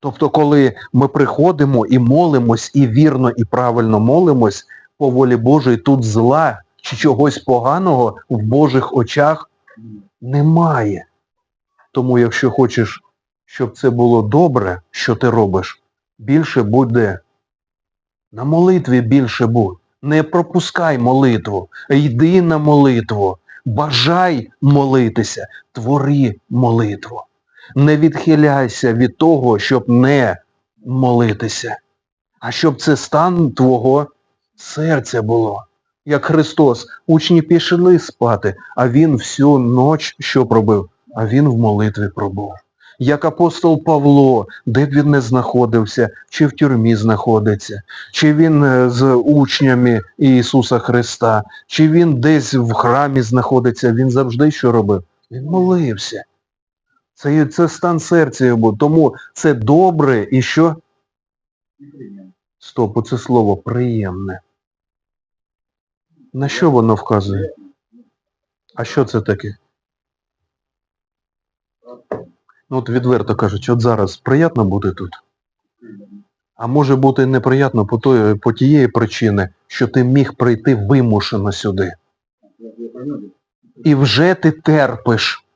Тобто, коли ми приходимо і молимось, і вірно, і правильно молимось, по волі Божої тут зла чи чогось поганого в Божих очах немає. Тому якщо хочеш, щоб це було добре, що ти робиш, більше буде. На молитві більше будь. Не пропускай молитву, йди на молитву, бажай молитися, твори молитву. Не відхиляйся від того, щоб не молитися, а щоб це стан твого серця було. Як Христос, учні пішли спати, а Він всю ніч що пробив? А Він в молитві пробув. Як апостол Павло, де б він не знаходився, чи в тюрмі знаходиться, чи він е, з учнями Ісуса Христа, чи він десь в храмі знаходиться, він завжди що робив? Він молився. Це, це стан серця його. Тому це добре і що? Стоп, це слово приємне. На що воно вказує? А що це таке? Ну от відверто кажучи, от зараз приємно бути тут. А може бути неприємно по, тої, по тієї причини, що ти міг прийти вимушено сюди. І вже ти терпиш.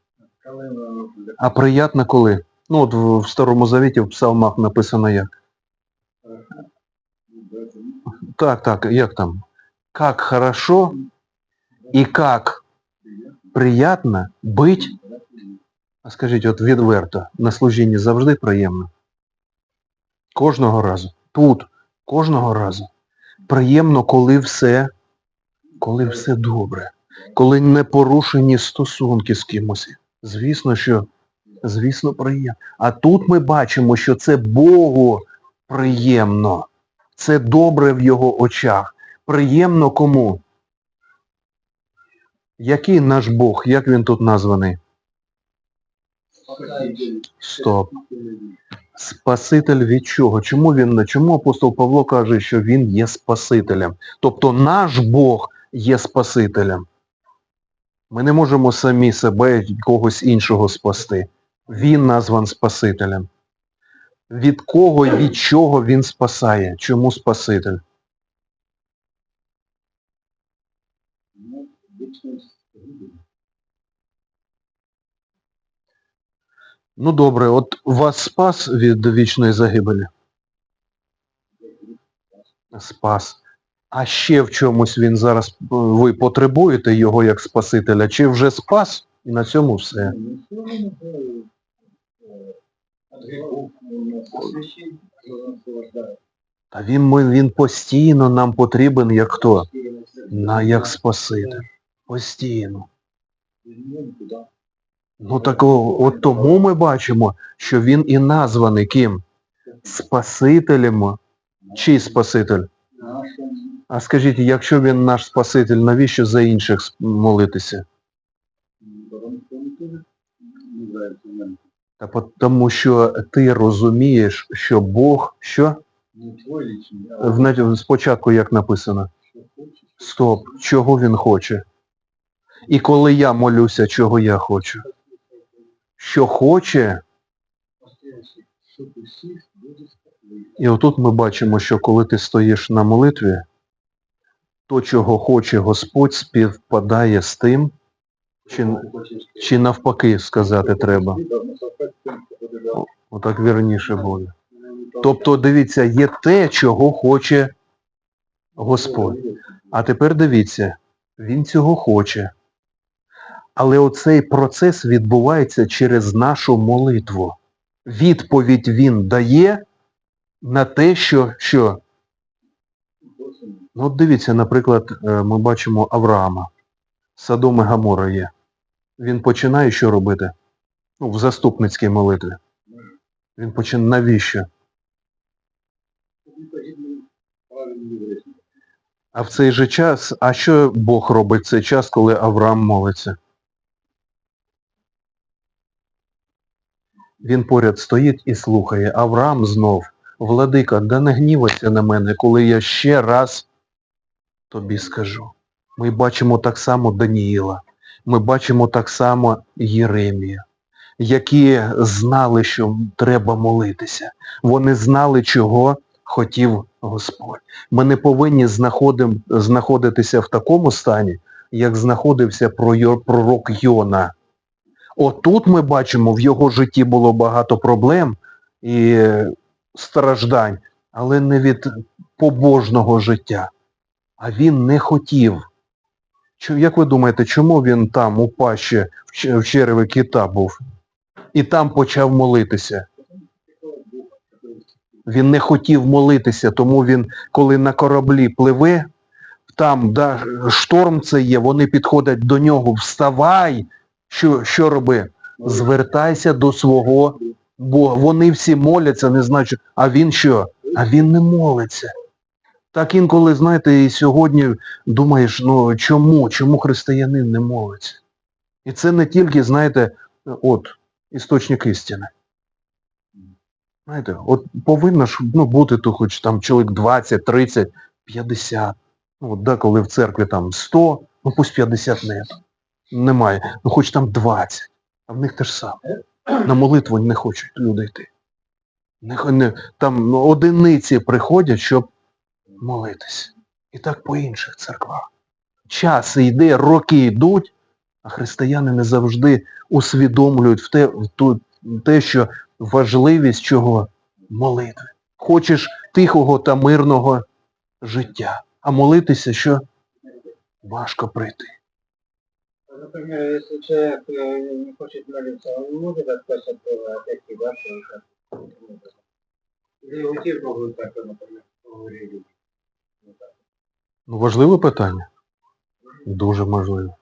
А приємно коли? Ну от в, Старому Завіті в псалмах написано як. Так, так, як там? Как хорошо і как приємно бить. А скажіть, от відверто, на служінні завжди приємно? Кожного разу. Тут, кожного разу. Приємно, коли все, коли все добре, коли не порушені стосунки з кимось. Звісно, що, звісно, приємно. А тут ми бачимо, що це Богу приємно. Це добре в його очах. Приємно кому? Який наш Бог? Як він тут названий? Стоп. Спаситель від чого? Чому він чому апостол Павло каже, що він є Спасителем? Тобто наш Бог є Спасителем. Ми не можемо самі себе і когось іншого спасти. Він назван Спасителем. Від кого і від чого він спасає? Чому Спаситель? Ну добре, от вас спас від вічної загибелі? Спас. А ще в чомусь він зараз, е, ви потребуєте його як Спасителя, чи вже спас і на цьому все? Та він, він постійно нам потрібен як хто? На, як Спаситель. Постійно. Ну так от тому ми бачимо, що він і названий ким? Спасителем. Чий Спаситель? А скажіть, якщо він наш Спаситель, навіщо за інших молитися? Та тому що ти розумієш, що Бог, що? Спочатку як написано? Стоп, чого він хоче? І коли я молюся, чого я хочу? Що хоче, і отут ми бачимо, що коли ти стоїш на молитві, то, чого хоче Господь, співпадає з тим, чи, чи навпаки сказати треба. Отак вірніше буде. Тобто, дивіться, є те, чого хоче Господь. А тепер дивіться, він цього хоче. Але оцей процес відбувається через нашу молитву. Відповідь він дає на те, що, що Ну от дивіться, наприклад, е, ми бачимо Авраама. Содом і Гамора є. Він починає що робити? Ну, в заступницькій молитві. Він починає навіщо? А в цей же час, а що Бог робить в цей час, коли Авраам молиться? Він поряд стоїть і слухає. Авраам знов, владика, да не гнівайся на мене, коли я ще раз тобі скажу. Ми бачимо так само Даніїла, ми бачимо так само Єремія. які знали, що треба молитися. Вони знали, чого хотів Господь. Ми не повинні знаходитися в такому стані, як знаходився пророк Йона. Отут ми бачимо, в його житті було багато проблем і страждань, але не від побожного життя. А він не хотів. Як ви думаєте, чому він там у пащі в череві кита був? І там почав молитися? Він не хотів молитися, тому він, коли на кораблі пливе, там да, шторм це є, вони підходять до нього, вставай, що, що роби? Звертайся до свого Бога. Вони всі моляться, не знають, а він що? А він не молиться. Так інколи, знаєте, і сьогодні думаєш, ну чому? Чому християнин не молиться? І це не тільки, знаєте, от, істочник істини. Знаєте, от повинно ж ну, бути тут хоч там чоловік 20, 30, 50. Ну, от, да, коли в церкві там 100, ну пусть 50 не, немає, ну хоч там 20. А в них те ж саме. На молитву не хочуть люди йти. Не, не, там ну, одиниці приходять, щоб молитись. І так по інших церквах. Час йде, роки йдуть, а християни не завжди усвідомлюють в те, в ту, те, що важливість чого молитви. Хочеш тихого та мирного життя. А молитися що? Важко прийти. Например, если человек э, не хочет молиться, он не может отказ от Бога, отойти, да, что он так? Или уйти в Богу так, например, в. Ну, важливе питання. Дуже важливе.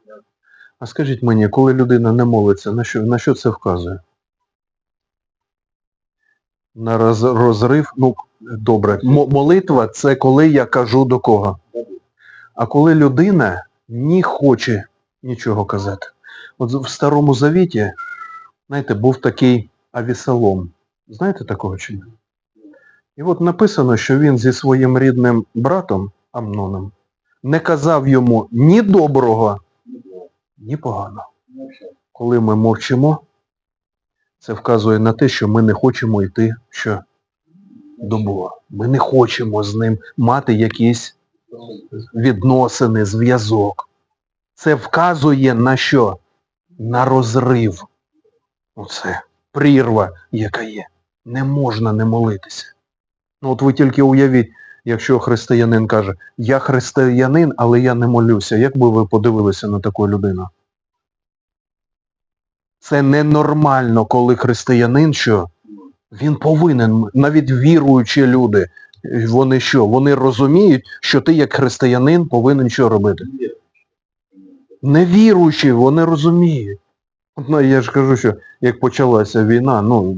А скажіть мені, коли людина не молиться, на що, на що це вказує? На роз, розрив, ну, добре, мо- молитва це коли я кажу до кого. А коли людина не хоче нічого казати. От в Старому Завіті, знаєте, був такий Авісалом. Знаєте такого чи ні? І от написано, що він зі своїм рідним братом Амноном не казав йому ні доброго, ні поганого. Коли ми мовчимо, це вказує на те, що ми не хочемо йти що? до Бога. Ми не хочемо з ним мати якісь відносини, зв'язок. Це вказує на що? На розрив. Оце прірва, яка є. Не можна не молитися. Ну от ви тільки уявіть, якщо християнин каже, я християнин, але я не молюся. Як би ви подивилися на таку людину? Це ненормально, коли християнин що? Він повинен, навіть віруючі люди, вони що? Вони розуміють, що ти як християнин повинен що робити? Невіруючі, вони розуміють. Ну, я ж кажу, що як почалася війна, ну,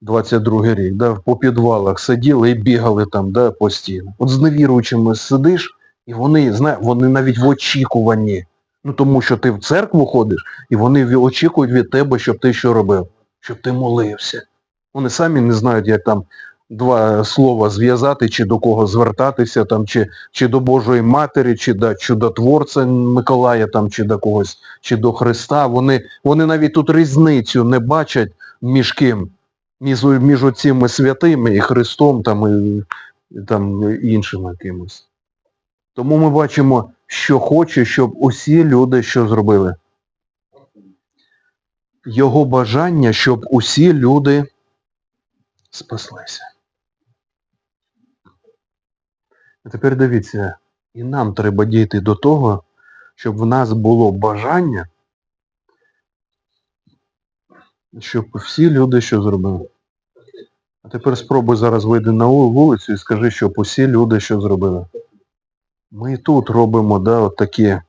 22 рік, да, по підвалах сиділи і бігали там, да, постійно. От з невіруючими сидиш, і вони, знає, вони навіть в очікуванні. Ну тому що ти в церкву ходиш, і вони очікують від тебе, щоб ти що робив? Щоб ти молився. Вони самі не знають, як там два слова зв'язати, чи до кого звертатися, там, чи, чи до Божої Матері, чи до чудотворця Миколая, там, чи до когось, чи до Христа. Вони, вони навіть тут різницю не бачать між ким, між, між оціми святими і Христом там, і, там, іншими кимось. Тому ми бачимо, що хоче, щоб усі люди що зробили. Його бажання, щоб усі люди спаслися. А тепер дивіться, і нам треба дійти до того, щоб в нас було бажання, щоб всі люди що зробили. А тепер спробуй зараз вийти на вулицю і скажи, щоб усі люди що зробили. Ми тут робимо да, от такі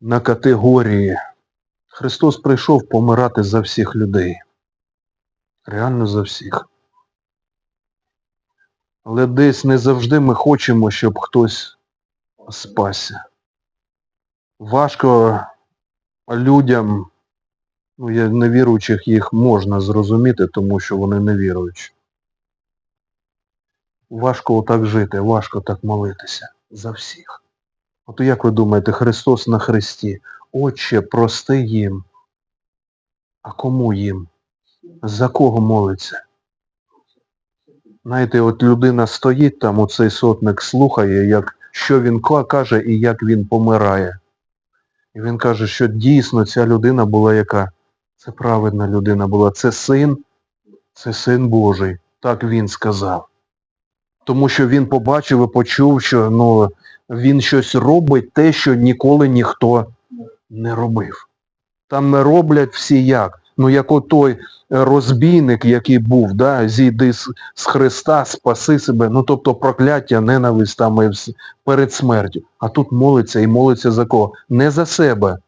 на категорії. Христос прийшов помирати за всіх людей. Реально за всіх. Але десь не завжди ми хочемо, щоб хтось спасся. Важко людям, ну я невіруючих їх можна зрозуміти, тому що вони невіруючі. Важко отак жити, важко так молитися за всіх. От як ви думаєте, Христос на Христі, Отче, прости їм. А кому їм? За кого молиться? Знаєте, от людина стоїть там, оцей сотник слухає, як, що він каже і як він помирає. І він каже, що дійсно ця людина була яка? Це праведна людина була. Це син, це син Божий. Так він сказав. Тому що він побачив і почув, що ну, він щось робить те, що ніколи ніхто не робив. Там не роблять всі як. Ну, як отой е, розбійник, який був, да, зійди з, з Христа, спаси себе, ну тобто прокляття, ненависть там перед смертю. А тут молиться і молиться за кого? Не за себе,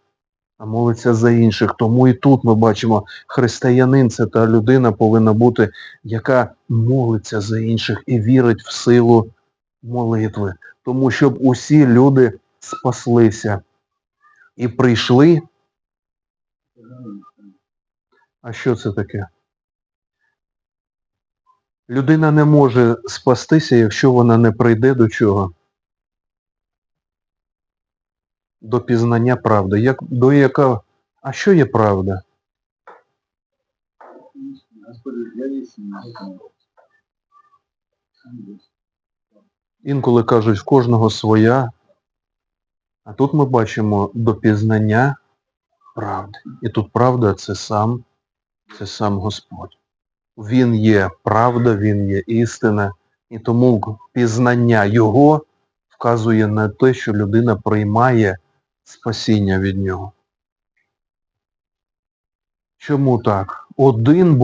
а молиться за інших. Тому і тут ми бачимо, християнин це та людина повинна бути, яка молиться за інших і вірить в силу молитви. Тому щоб усі люди спаслися і прийшли. А що це таке? Людина не може спастися, якщо вона не прийде до чого? До пізнання правди. Як, до яка... А що є правда? Інколи кажуть, в кожного своя. А тут ми бачимо до пізнання правди. І тут правда це сам, це сам Господь. Він є правда, він є істина. І тому пізнання Його вказує на те, що людина приймає спасіння від нього. Чому так? Один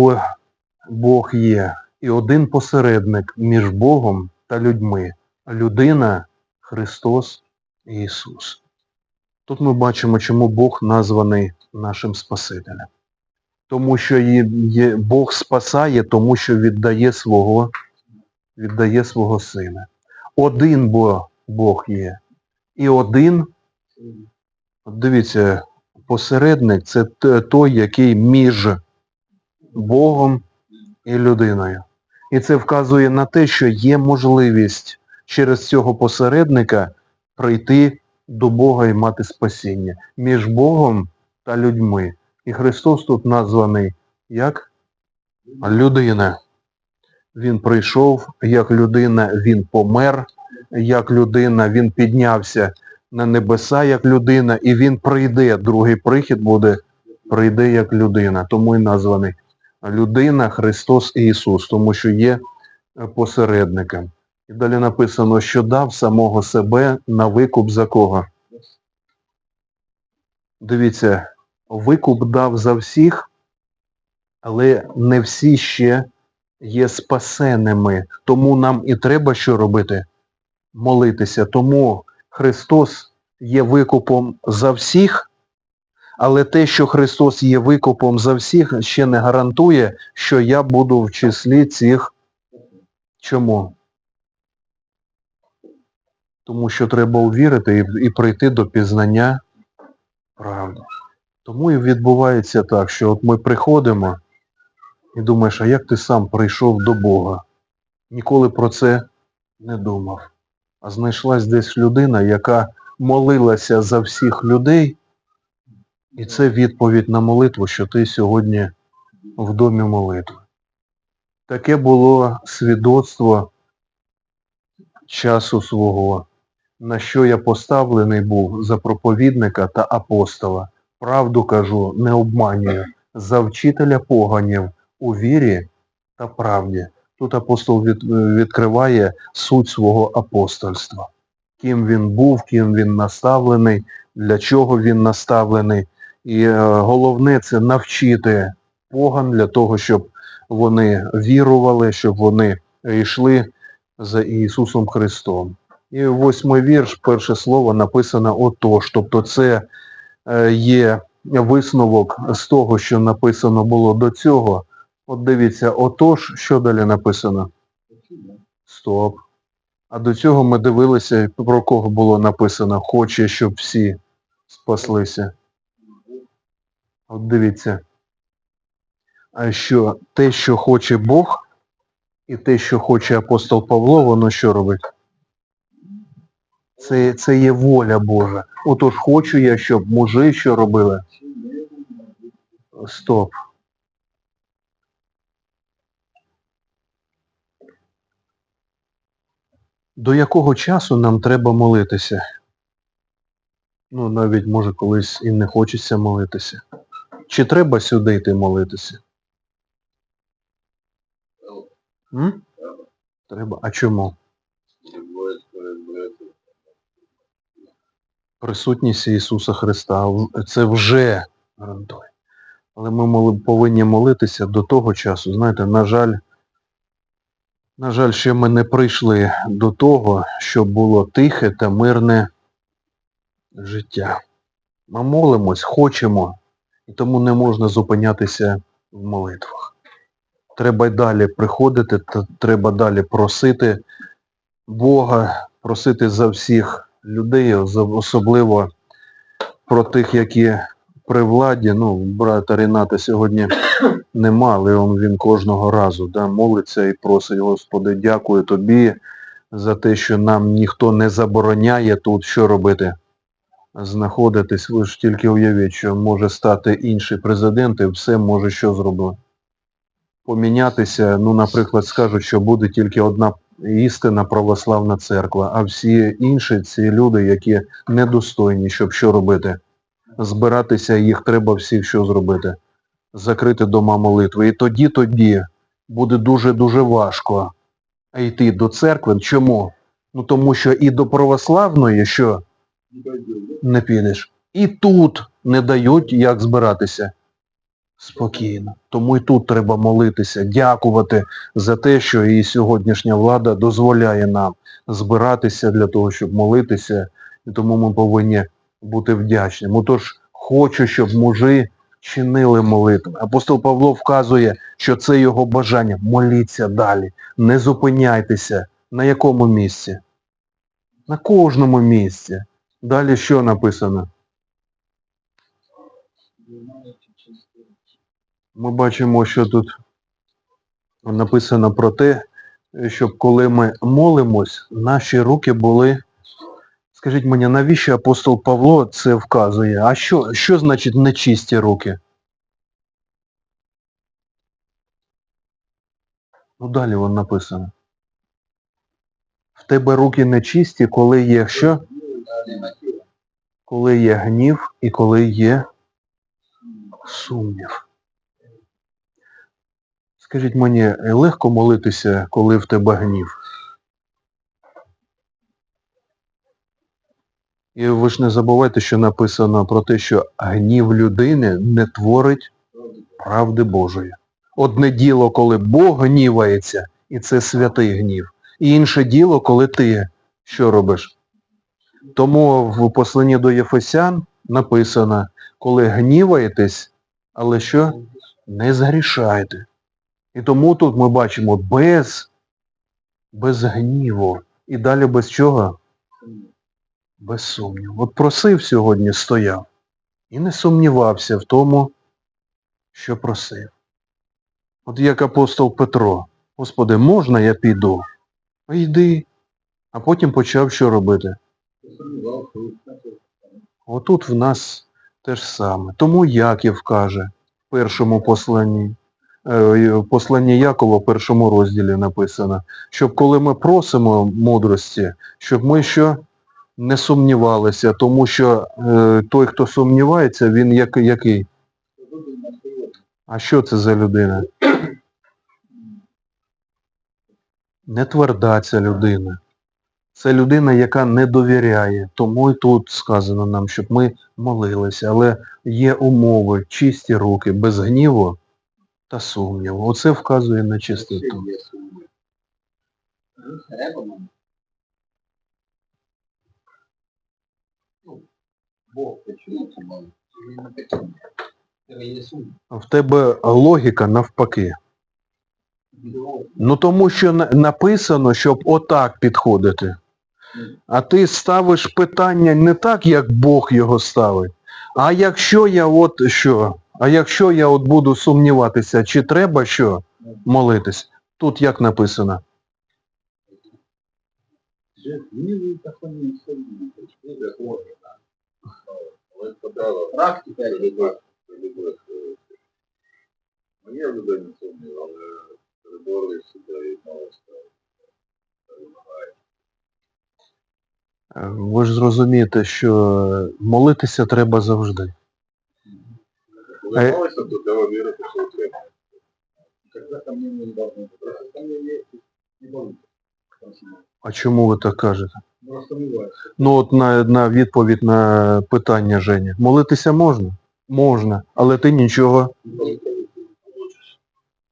Бог, є і один посередник між Богом та людьми. Людина Христос Ісус. Тут ми бачимо, чому Бог названий нашим Спасителем. Тому що є, Бог спасає, тому що віддає свого, віддає свого сина. Один Бог, є. І один, дивіться, посередник це той, який між Богом і людиною. І це вказує на те, що є можливість через цього посередника прийти до Бога і мати спасіння між Богом та людьми. І Христос тут названий як людина. Він прийшов як людина, він помер як людина, він піднявся на небеса як людина, і він прийде. Другий прихід буде прийде як людина. Тому і названий людина, Христос Ісус, тому що є е, посередником. І далі написано, що дав самого себе на викуп за кого? Дивіться, викуп дав за всіх, але не всі ще є спасеними. Тому нам і треба що робити? Молитися. Тому Христос є викупом за всіх, але те, що Христос є викупом за всіх, ще не гарантує, що я буду в числі цих. Чому? Тому що треба увірити і, і прийти до пізнання правди. Тому і відбувається так, що от ми приходимо і думаєш, а як ти сам прийшов до Бога? Ніколи про це не думав. Знайшлась десь людина, яка молилася за всіх людей, і це відповідь на молитву, що ти сьогодні в домі молитви. Таке було свідоцтво часу свого, на що я поставлений був за проповідника та апостола. Правду кажу, не обманюю, за вчителя поганів у вірі та правді. Тут апостол від, відкриває суть свого апостольства. Ким він був, ким він наставлений, для чого він наставлений. І е, головне це навчити поган для того, щоб вони вірували, щоб вони йшли за Ісусом Христом. І восьмий вірш, перше слово написано отож. Тобто це е, є висновок з того, що написано було до цього. От дивіться, отож, що далі написано? Стоп. А до цього ми дивилися, про кого було написано, хоче, щоб всі спаслися. От дивіться. А що те, що хоче Бог, і те, що хоче апостол Павло, воно що робить? Це, це є воля Божа. Отож хочу я, щоб мужи що робили? Стоп. До якого часу нам треба молитися? Ну, навіть може колись і не хочеться молитися. Чи треба сюди йти молитися? М? Треба. А чому? Присутність Ісуса Христа. Це вже гарантує. Але ми повинні молитися до того часу. Знаєте, на жаль, на жаль, ще ми не прийшли до того, щоб було тихе та мирне життя. Ми молимось, хочемо, і тому не можна зупинятися в молитвах. Треба й далі приходити, треба далі просити Бога, просити за всіх людей, особливо про тих, які при владі, ну, брата Ріната сьогодні нема, але він кожного разу да, молиться і просить, Господи, дякую тобі за те, що нам ніхто не забороняє тут що робити. Знаходитись, ви ж тільки уявіть, що може стати інший президент і все може що зробити. Помінятися, ну, наприклад, скажуть, що буде тільки одна істина православна церква, а всі інші ці люди, які недостойні, щоб що робити. Збиратися їх треба всіх що зробити. Закрити дома молитви. І тоді тоді буде дуже-дуже важко йти до церкви. Чому? Ну тому що і до православної що не підеш. І тут не дають як збиратися. Спокійно. Тому і тут треба молитися, дякувати за те, що і сьогоднішня влада дозволяє нам збиратися для того, щоб молитися. І тому ми повинні бути вдячними. Отож, хочу, щоб мужі чинили молитву. Апостол Павло вказує, що це його бажання. Моліться далі. Не зупиняйтеся. На якому місці? На кожному місці. Далі що написано? Ми бачимо, що тут написано про те, щоб коли ми молимось, наші руки були. Скажіть мені, навіщо апостол Павло це вказує? А що, що значить нечисті руки? Ну далі воно написано. В тебе руки нечисті, коли є що? Коли є гнів і коли є сумнів. Скажіть мені, легко молитися, коли в тебе гнів? І ви ж не забувайте, що написано про те, що гнів людини не творить правди Божої. Одне діло, коли Бог гнівається, і це святий гнів. І інше діло, коли ти що робиш? Тому в посланні до Єфесян написано, коли гніваєтесь, але що? Не згрішайте. І тому тут ми бачимо без, без гніву. І далі без чого? Без сумніву. От просив сьогодні, стояв. І не сумнівався в тому, що просив. От як апостол Петро. Господи, можна я піду? Йди. А потім почав що робити? Отут в нас те ж саме. Тому Яків каже в першому посланні, е, в посланні Якова в першому розділі написано, щоб коли ми просимо мудрості, щоб ми що не сумнівалися, тому що е, той, хто сумнівається, він як, який? А що це за людина? Не тверда ця людина. Це людина, яка не довіряє. Тому і тут сказано нам, щоб ми молилися. Але є умови, чисті руки, без гніву та сумніву. Оце вказує на чистоту. Бог В тебе логіка навпаки. Ну тому що написано, щоб отак підходити. А ти ставиш питання не так, як Бог його ставить. А якщо я от що? А якщо я от буду сумніватися, чи треба що молитись? Тут як написано? Гневы не Практика Ну, Є в людині сумнів, але переборли себе і молодця. Е, Ви ж зрозумієте, що молитися треба завжди. Коли Е. молишся, то треба вірити, що отримаєш. Когда не быть. Не. А чому ви так кажете? Ну. Ну от на, на відповідь на питання Жені. Молитися можна? Можна. Але ти нічого.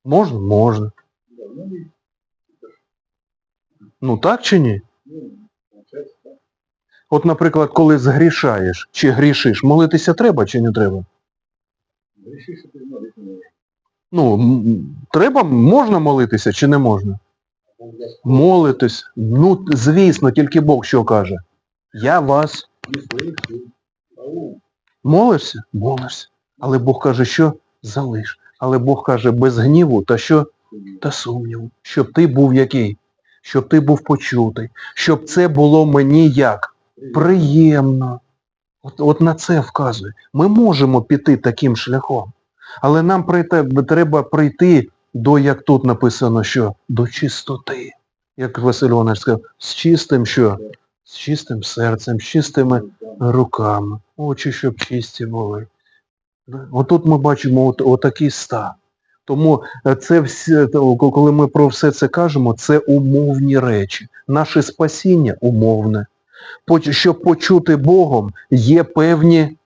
Можна? Можна. Ну так чи ні? Ну. От, наприклад, коли згрішаєш чи грішиш, молитися треба чи не треба? Не. Ну, треба, можна молитися чи не можна? Молитись. Ну, звісно, тільки Бог що каже. Я вас молишся? Молишся. Але Бог каже, що залиш. Але Бог каже, без гніву та що? Та сумніву. Щоб ти був який? Щоб ти був почутий. Щоб це було мені як? Приємно. От, от на це вказує. Ми можемо піти таким шляхом. Але нам прийти, треба прийти до, як тут написано, що до чистоти. Як Василь Іванович сказав, з чистим що? З чистим серцем, з чистими руками. Очі, щоб чисті були. Отут ми бачимо от, отакий стан. Тому е, це все, то, коли ми про все це кажемо, це умовні речі. Наше спасіння умовне. Щоб почути Богом, є певні.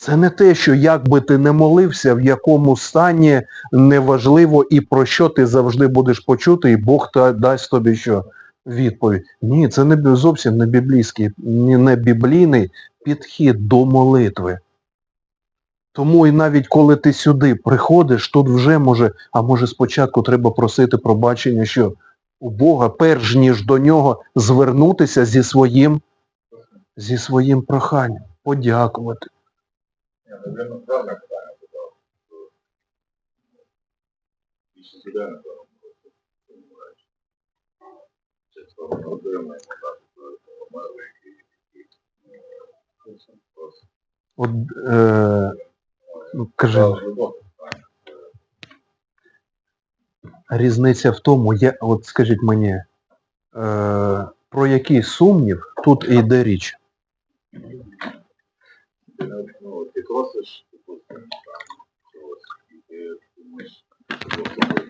Це не те, що як би ти не молився, в якому стані неважливо і про що ти завжди будеш почути, і Бог та дасть тобі що? Відповідь. Ні, це не зовсім не біблійський, не біблійний підхід до молитви. Тому і навіть коли ти сюди приходиш, тут вже може, а може спочатку треба просити пробачення, що у Бога, перш ніж до нього звернутися зі своїм, зі своїм проханням, подякувати. От, е, ну, кажи, різниця в тому, от скажіть мені, е, про який сумнів тут йде річ? Ну, ти просиш, допустим, там, чогось, і ти думаєш, що.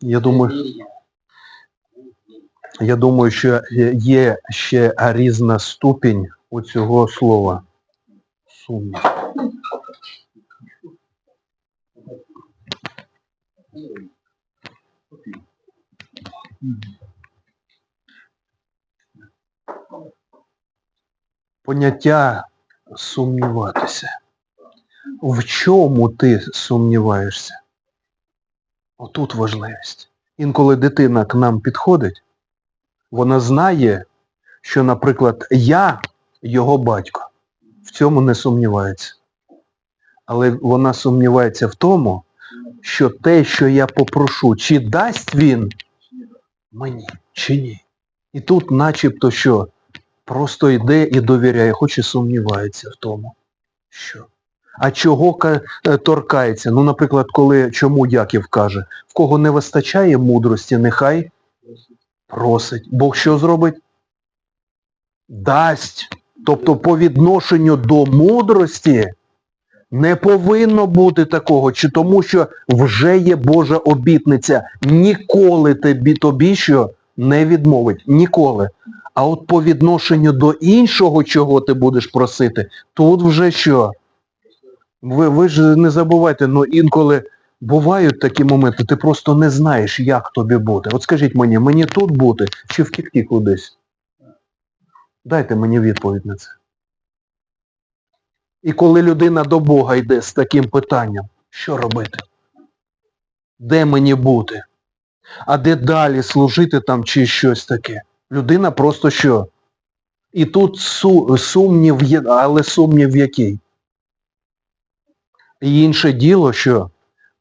Я думаю, я думаю, що є ще різна ступінь у цього слова. Сумнів. Поняття сумніватися. В чому ти сумніваєшся? Отут важливість. Інколи дитина к нам підходить, вона знає, що, наприклад, я його батько. В цьому не сумнівається. Але вона сумнівається в тому, що те, що я попрошу, чи дасть він мені, чи ні. І тут начебто що? Просто йде і довіряє, хоч і сумнівається в тому, що. А чого е, торкається? Ну, наприклад, коли чому Яків каже, в кого не вистачає мудрості, нехай просить. Бог що зробить? Дасть. Тобто по відношенню до мудрості не повинно бути такого, чи тому що вже є Божа обітниця. Ніколи тобі, тобі що не відмовить. Ніколи. А от по відношенню до іншого, чого ти будеш просити, тут вже що? Ви, ви ж не забувайте, ну інколи бувають такі моменти, ти просто не знаєш, як тобі бути. От скажіть мені, мені тут бути чи втікти кудись? Дайте мені відповідь на це. І коли людина до Бога йде з таким питанням, що робити? Де мені бути? А де далі служити там чи щось таке? Людина просто що? І тут су, сумнів є, але сумнів який? І інше діло, що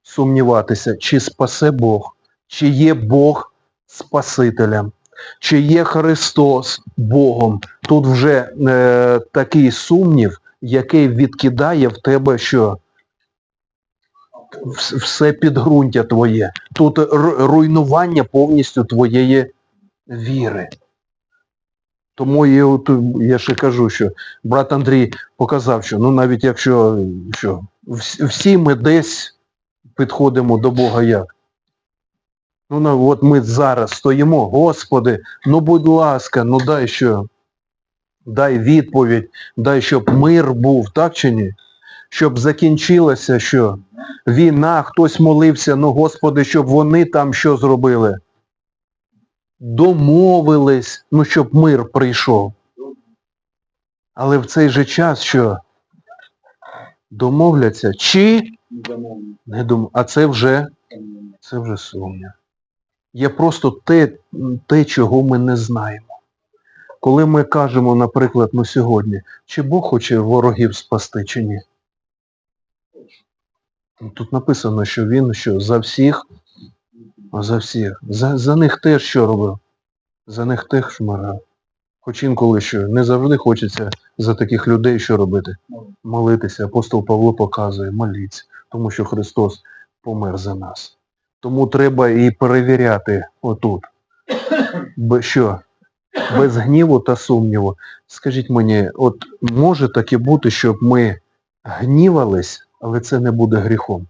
сумніватися, чи спасе Бог, чи є Бог Спасителем, чи є Христос Богом. Тут вже е, такий сумнів, який відкидає в тебе що? Вс- все підґрунтя твоє. Тут руйнування повністю твоєї віри. Тому я, от, я ще кажу, що брат Андрій показав, що ну навіть якщо що, всі ми десь підходимо до Бога як. Ну, ну от ми зараз стоїмо, Господи, ну будь ласка, ну дай що, дай відповідь, дай, щоб мир був, так чи ні? Щоб закінчилося, що війна, хтось молився, ну Господи, щоб вони там що зробили? Домовились, ну щоб мир прийшов. Але в цей же час що? Домовляться чи не дом... А це вже, це вже сумнів. Є просто те, те, чого ми не знаємо. Коли ми кажемо, наприклад, ну сьогодні, чи Бог хоче ворогів спасти, чи ні? Тут написано, що він що, за всіх, за всіх. За, за них теж що робив? За них теж шмарав. Хоч інколи що, не завжди хочеться за таких людей що робити? Молитися. Апостол Павло показує, моліться, тому що Христос помер за нас. Тому треба і перевіряти отут. Бе- Що? Без гніву та сумніву. Скажіть мені, от може таке бути, щоб ми гнівались, але це не буде гріхом.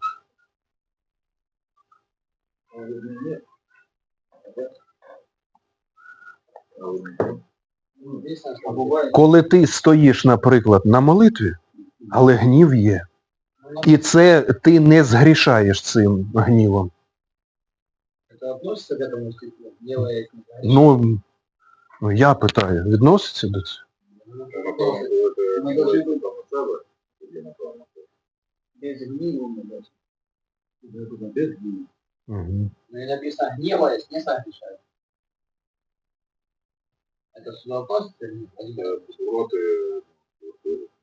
Ну. Коли ти стоїш, наприклад, на молитві, але гнів є. І це ти не згрішаєш цим гнівом. Ну, ну я питаю, відноситься до цього? без гнева мы должны. Без гнева. Угу. Но и написано, гневаясь, не согрешай. Это сюда относится или нет? Е, проти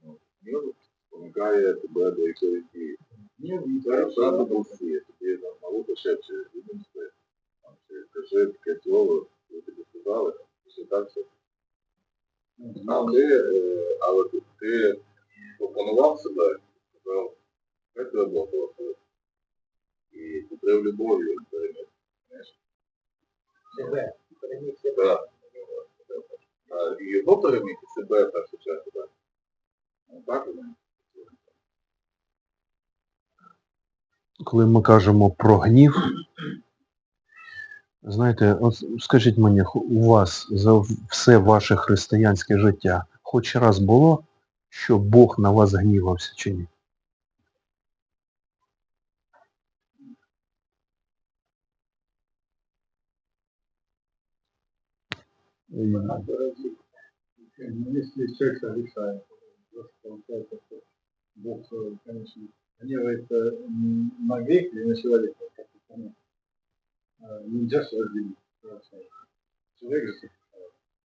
ну, гніву спонукає тебе до якоїсь дії. Гнів це правда до всі. Тобі на наука ще чи відомствує. Чи кажи таке слово, що тобі сказали, що так все. А ти, е, але ти, ти пропонував себе, сказав, хай тебе Бог благословить. І потреб любов'ю переміг. Себе. Переміг себе. Так. А, його переміг і себе в першу чергу, так. Ну, Так. Коли ми кажемо про гнів, знаєте, от скажіть мені, у вас за все ваше християнське життя хоч раз було, що Бог на вас гнівався чи ні? Если человек просто получается, что Бог, конечно, гневается на грех или на человека, как это понятно. А, Нельзя же разделить. Человек же